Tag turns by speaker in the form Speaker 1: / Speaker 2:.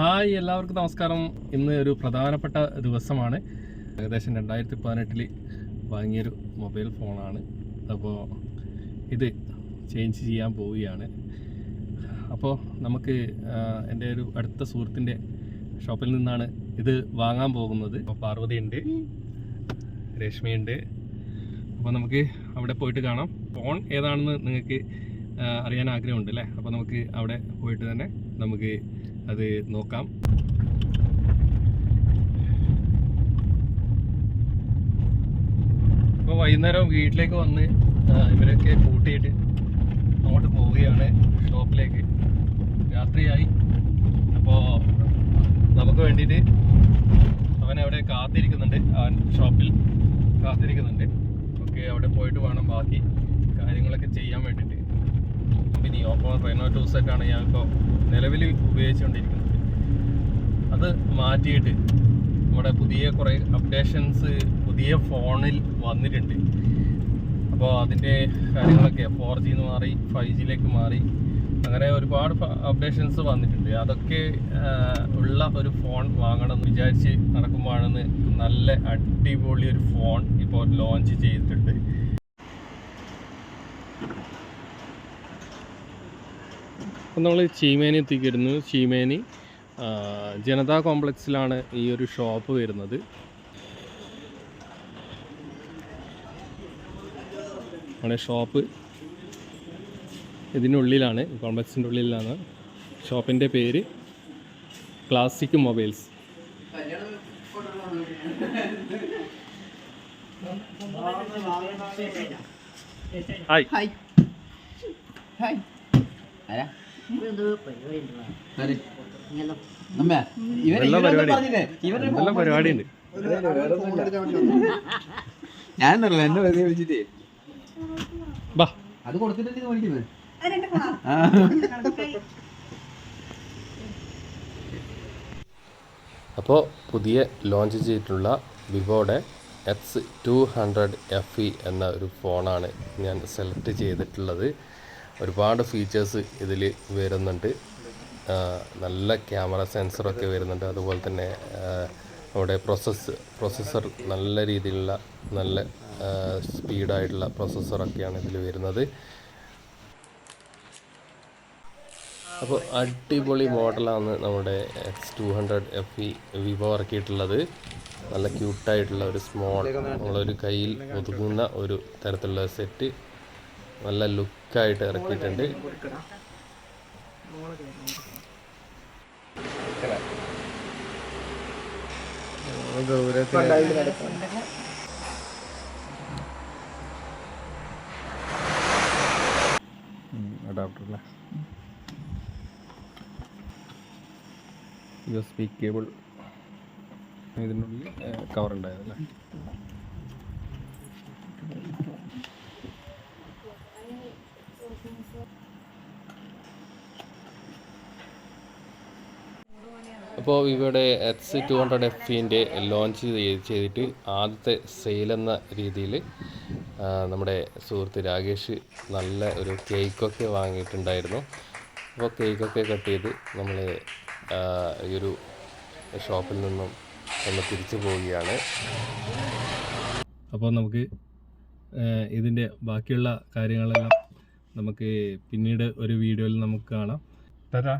Speaker 1: Hi എല്ലാവർക്കും നമസ്കാരം. ഇന്ന് ഒരു പ്രധാനപ്പെട്ട ദിവസമാണ്. ഏകദേശം രണ്ടായിരത്തി പതിനെട്ടിൽ വാങ്ങിയൊരു മൊബൈൽ ഫോണാണ്. അപ്പോൾ ഇത് ചേഞ്ച് ചെയ്യാൻ പോവുകയാണ്. അപ്പോൾ നമുക്ക് എന്റെ ഒരു അടുത്ത സുഹൃത്തിന്റെ ഷോപ്പിൽ നിന്നാണ് ഇത് വാങ്ങാൻ പോകുന്നത്. അപ്പോൾ പാർവതി ഉണ്ട് രശ്മിയുണ്ട് അപ്പോൾ നമുക്ക് അവിടെ പോയിട്ട് കാണാം. ഫോൺ ഏതാണെന്ന് നിങ്ങൾക്ക് അറിയാൻ ആഗ്രഹമുണ്ട് അല്ലേ? അപ്പോൾ നമുക്ക് അവിടെ പോയിട്ട് തന്നെ നമുക്ക് അത് നോക്കാം. ഇപ്പോൾ വൈകുന്നേരം വീട്ടിലേക്ക് വന്ന് ഇവരൊക്കെ കൂട്ടിയിട്ട് അങ്ങോട്ട് പോവുകയാണ് ഷോപ്പിലേക്ക് രാത്രിയായി. അപ്പോൾ നമുക്ക് വേണ്ടിട്ട് അവൻ അവിടെ കാത്തിരിക്കുന്നുണ്ട്. അവൻ ഷോപ്പിൽ കാത്തിരിക്കുന്നുണ്ട്. ഓക്കെ അവിടെ പോയിട്ട് വേണം ബാക്കി കാര്യങ്ങളൊക്കെ ചെയ്യാൻ വേണ്ടിയിട്ട്. കമ്പനി ഓപ്പോ റെനോ ടു സെറ്റാണ് ഇപ്പോൾ നിലവിൽ ഉപയോഗിച്ചുകൊണ്ടിരിക്കുന്നത് അത് മാറ്റിയിട്ട് നമ്മുടെ പുതിയ കുറേ അപ്ഡേഷൻസ് പുതിയ ഫോണിൽ വന്നിട്ടുണ്ട്. അപ്പോൾ അതിന്റെ കാര്യങ്ങളൊക്കെ ഫോർ ജിന്ന് മാറി ഫൈവ് ജിയിലേക്ക് മാറി അങ്ങനെ ഒരുപാട് അപ്ഡേഷൻസ് വന്നിട്ടുണ്ട്. അതൊക്കെ ഉള്ള ഒരു ഫോൺ വാങ്ങണം എന്ന് വിചാരിച്ച് നടക്കുമ്പോഴാണ് നല്ല അടിപൊളി ഒരു ഫോൺ ഇപ്പോൾ ലോഞ്ച് ചെയ്തിട്ടുണ്ട്. അപ്പം നമ്മൾ ചീമേനി എത്തിക്കിരുന്നു. ചീമേനി ജനതാ കോംപ്ലക്സിലാണ് ഈ ഒരു ഷോപ്പ് വരുന്നത്. നമ്മുടെ ഷോപ്പ്. ഇതിനുള്ളിലാണ് കോംപ്ലക്സിന്റെ ഉള്ളിലാണ് ഷോപ്പിന്റെ പേര് classic mobiles. Hi.
Speaker 2: Hi. Hi. ആരാ?
Speaker 1: പരിപാടി.
Speaker 2: പറഞ്ഞില്ലേ? ഇവരുടെ
Speaker 1: നല്ല പരിപാടിയുണ്ട്?
Speaker 2: ഞാൻ എന്നല്ല എന്നെ വെറുതെ വിളിച്ചിട്ടേ.
Speaker 1: ബാ.
Speaker 2: അത് കൊടുത്തിട്ടല്ലേ മേടിക്കുന്നത്.
Speaker 1: അപ്പോൾ പുതിയ ലോഞ്ച് ചെയ്തിട്ടുള്ള വിവോയുടെ X two hundred F E എന്ന ഒരു ഫോണാണ് ഞാൻ സെലക്ട് ചെയ്തിട്ടുള്ളത്. ഒരുപാട് ഫീച്ചേഴ്സ് ഇതിൽ വരുന്നുണ്ട്. നല്ല ക്യാമറ സെൻസറൊക്കെ വരുന്നുണ്ട്. അതുപോലെ തന്നെ നമ്മുടെ പ്രോസസ്സ് പ്രോസസ്സർ നല്ല രീതിയിലുള്ള നല്ല സ്പീഡായിട്ടുള്ള പ്രോസസ്സറൊക്കെയാണ് ഇതിൽ വരുന്നത്. അപ്പോൾ അടിപൊളി മോഡലാണ് നമ്മുടെ X two hundred F E Vivo ഇറക്കിയിട്ടുള്ളത്. നല്ല ക്യൂട്ടായിട്ടുള്ള ഒരു സ്മോൾ നമ്മളൊരു കയ്യിൽ ഒതുങ്ങുന്ന ഒരു തരത്തിലുള്ള സെറ്റ് നല്ല ലുക്കായിട്ട് ഇറക്കിയിട്ടുണ്ട്. യു എസ് ബി കേബിൾ ഇതിനുള്ളിൽ കവർ ഉണ്ടായതല്ലേ? അപ്പോൾ ഇവിടെ എക്സ് ടു ഹൺഡ്രഡ് എഫിന്റെ ലോഞ്ച് ചെയ്തിട്ട് ആദ്യത്തെ സെയിൽ എന്ന രീതിയിൽ നമ്മുടെ സുഹൃത്ത് രാകേഷ് നല്ല ഒരു കേക്കൊക്കെ വാങ്ങിയിട്ടുണ്ടായിരുന്നു. അപ്പോൾ കേക്കൊക്കെ കട്ട് ചെയ്ത് നമ്മൾ ഈ ഒരു ഷോപ്പിൽ നിന്നും നമ്മൾ തിരിച്ചു പോവുകയാണ്. അപ്പോൾ നമുക്ക് ഇതിന്റെ ബാക്കിയുള്ള കാര്യങ്ങളെല്ലാം നമുക്ക് പിന്നീട് ഒരു വീഡിയോയിൽ നമുക്ക് കാണാം. തരാ